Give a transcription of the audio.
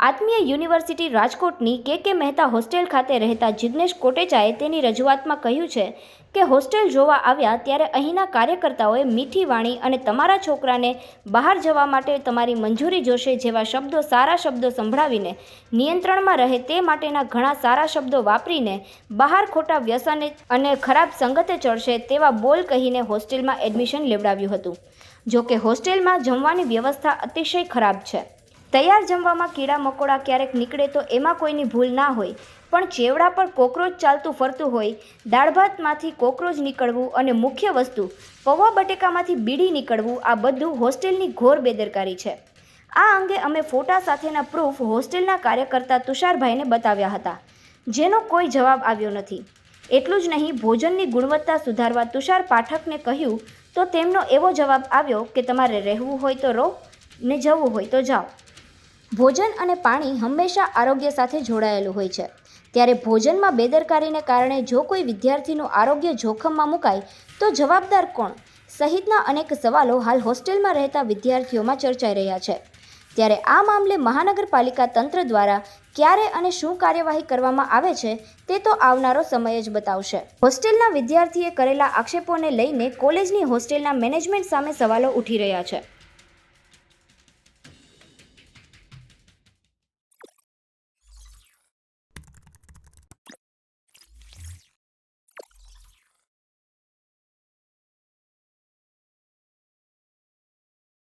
આત્મીય university રાજકોટની કે કે મહેતા હોસ્ટેલ ખાતે રહેતા જિગ્નેશ કોટેચાએ તેની રજૂઆતમાં કહ્યું છે કે હોસ્ટેલ જોવા આવ્યા ત્યારે અહીંના કાર્યકર્તાઓએ મીઠી વાણી અને તમારા છોકરાને બહાર જવા માટે તમારી મંજૂરી જોશે જેવા શબ્દો સારા શબ્દો સંભળાવીને નિયંત્રણમાં રહે તે માટેના ઘણા સારા શબ્દો વાપરીને બહાર ખોટા વ્યસને અને ખરાબ સંગતે ચડશે તેવા બોલ કહીને હોસ્ટેલમાં એડમિશન લેવડાવ્યું હતું. જોકે હોસ્ટેલમાં જમવાની વ્યવસ્થા અતિશય ખરાબ છે. તૈયાર જમવામાં કીડા મકોડા ક્યારેક નીકળે તો એમાં કોઈની ભૂલ ના હોય. પણ ચેવડા પર કોકરોચ ચાલતું ફરતું હોય, દાળ ભાતમાંથી કોકરોચ નીકળવું અને મુખ્ય વસ્તુ, પૌવા બટેકામાંથી બીડી નીકળવું, આ બધું હોસ્ટેલની ઘોર બેદરકારી છે. આ અંગે અમે ફોટા સાથેના પ્રૂફ હોસ્ટેલના કાર્યકર્તા તુષારભાઈને બતાવ્યા હતા. જેનો કોઈ જવાબ આવ્યો નથી. એટલું જ નહીં, ભોજનની ગુણવત્તા સુધારવા તુષાર પાઠકને કહ્યું, તો તેમનો એવો જવાબ આવ્યો કે તમારે રહેવું હોય તો રહો, ને જવું હોય તો જાઓ. ભોજન અને પાણી હંમેશા આરોગ્ય સાથે જોડાયેલું હોય છે. ત્યારે ભોજનમાં બેદરકારીને કારણે જો કોઈ વિદ્યાર્થીનું આરોગ્ય જોખમમાં મુકાય, તો જવાબદાર કોણ? સહિતના અનેક સવાલો હાલ હોસ્ટેલમાં રહેતા વિદ્યાર્થીઓમાં ચર્ચાઈ રહ્યા છે. ત્યારે આ મામલે મહાનગરપાલિકા તંત્ર દ્વારા ક્યારે અને શું કાર્યવાહી કરવામાં આવે છે, તે તો આવનારો સમય જ બતાવશે. હોસ્ટેલના વિદ્યાર્થીએ કરેલા આક્ષેપોને લઈને કોલેજની હોસ્ટેલના મેનેજમેન્ટ સામે સવાલો ઉઠી રહ્યા છે.